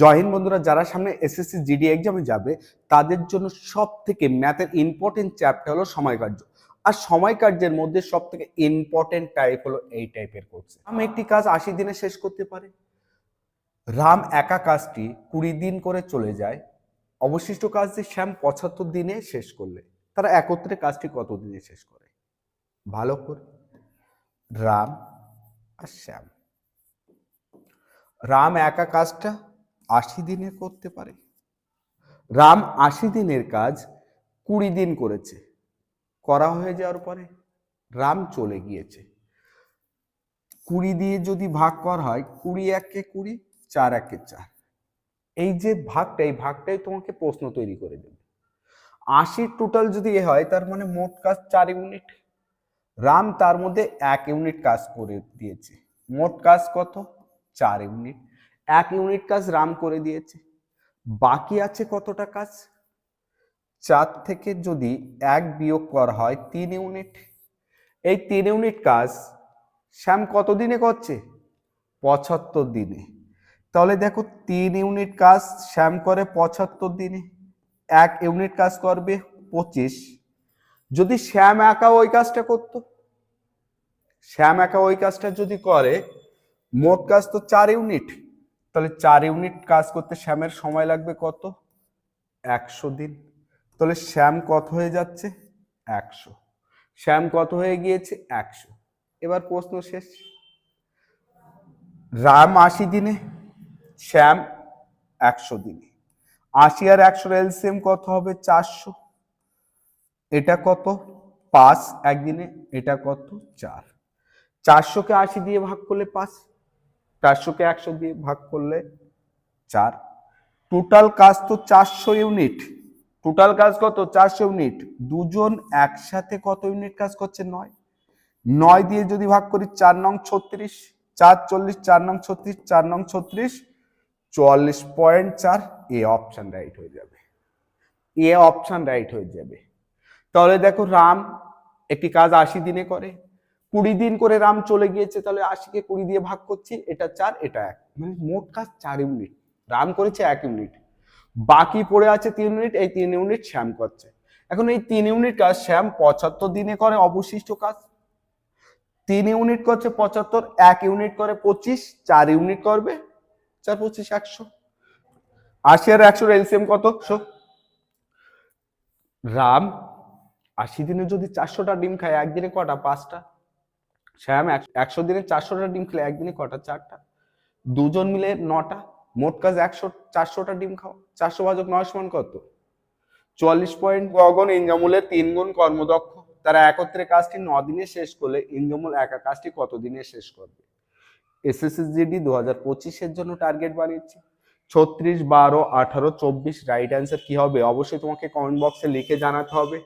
জয় হিন্দ বন্ধুরা, যারা সামনে এসএসসি জিডি এক্সামে যাবে, তাদের জন্য সব থেকে ম্যাথের ইম্পর্টেন্ট চ্যাপ্টার হলো সময় কার্য। আর সময় কার্যের মধ্যে সব থেকে ইম্পর্টেন্ট টাইপ হলো এই টাইপের কোর্স রাম একটি কাজ আশি দিনে শেষ করতে পারে। রাম একা কাজটি কুড়ি দিন করে চলে যায়। অবশিষ্ট কাজটি শ্যাম পঁচাত্তর দিনে শেষ করলে। তারা একত্রে কাজটি কত দিনে শেষ করে? ভালো করে। রাম আর শ্যাম। রাম একা কাজটা আশি দিনে করতে পারে। রাম আশি দিনের কাজ কুড়ি দিন করেছে। করা হয়ে যাওয়ার পরে রাম চলে গিয়েছে। কুড়ি দিয়ে যদি ভাগ করা হয়, কুড়ি একে কুড়ি, চার একে চার। এই যে ভাগটা, এই ভাগটাই তোমাকে প্রশ্ন তৈরি করে দেবে। আশির টোটাল যদি এ হয়, তার মানে মোট কাজ চার ইউনিট রাম তার মধ্যে এক ইউনিট কাজ করে দিয়েছে। মোট কাজ কত? চার ইউনিট এক ইউনিট কাজ রাম করে দিয়েছে। বাকি আছে কতটা কাজ? চার থেকে যদি এক বিয়োগ করা হয় তিন ইউনিট এই তিন ইউনিট কাজ শ্যাম কত দিনে করছে? পঁচাত্তর দিনে। তাহলে দেখো তিন ইউনিট কাজ শ্যাম করে পঁচাত্তর দিনে। এক ইউনিট কাজ করবে পঁচিশ। যদি শ্যাম একা ওই কাজটা করতো? শ্যাম একা ওই কাজটা যদি করে, মোট কাজ তো চার ইউনিট তাহলে চার ইউনিট কাজ করতে শ্যামের সময় লাগবে কত? একশো দিন। তাহলে শ্যাম কত হয়ে যাচ্ছে? একশো। শ্যাম কত হয়ে গিয়েছে? একশো। এবার প্রশ্ন শেষ। রাম আশি দিনে, শ্যাম একশো দিনে। আশি আর একশোর এলসিএম কত হবে? চারশো। এটা কত? পাঁচ একদিনে, এটা কত? চার। চারশোকে আশি দিয়ে ভাগ করলে পাঁচ। চারশোকে একশো দিয়ে ভাগ করলে চার। টোটাল কাজ তো চারশো ইউনিট টোটাল কাজ কত? চারশো ইউনিট দুজন একসাথে কত ইউনিট কাজ করছে? নয়। নয় দিয়ে যদি ভাগ করি চার নং ছত্রিশ, চার চল্লিশ, চার নং ছত্রিশ, চার নং ছত্রিশ, চুয়াল্লিশ পয়েন্ট চার, এ অপশন রাইট হয়ে যাবে। এ অপশন রাইট হয়ে যাবে। তাহলে দেখো রাম একটি কাজ আশি দিনে করে কুড়ি দিন করে রাম চলে গিয়েছে, তাহলে আশিকে কুড়ি দিয়ে ভাগ করছি, এটা চার, এটা এক। মানে মোট কাজ চার ইউনিট। রাম করেছে এক ইউনিট। বাকি পড়ে আছে তিন ইউনিট, এই তিন ইউনিট শ্যাম করছে। এখন এই তিন ইউনিট কাজ শ্যাম পঁচাত্তর দিনে করে অবশিষ্ট কাজ। তিন ইউনিট করছে পঁচাত্তর, এক ইউনিট করে পঁচিশ, চার ইউনিট করবে, চার, পঁচিশ, একশো। আশি আর একশোর এলসিএম কত? রাম আশি দিনে যদি চারশোটা ডিম খায়, একদিনে কটা? পাঁচটা। শ্যাম, এক- একশো দিনে চারশোটা ডিম খেলে, একদিনে কটা? চারটা। দুজন মিলে নটা। মোট কাজ একশো, চারশোটা ডিম খাও। চারশো ভাজক নয় সমান কত? চুয়াল্লিশ পয়েন্ট গগন ইঞ্জামুলের তিন গুণ কর্মদক্ষ। তারা একত্রে কাজটি ন দিনে শেষ করলে ইঞ্জামুল একা কাজটি কত দিনে শেষ করবে? এসএসএসজিডি দু হাজার পঁচিশের জন্য টার্গেট বানিয়েছি। ছত্রিশ, বারো, আঠারো, চব্বিশ রাইট অ্যান্সার কি হবে? অবশ্যই তোমাকে কমেন্ট বক্সে লিখে জানাতে হবে।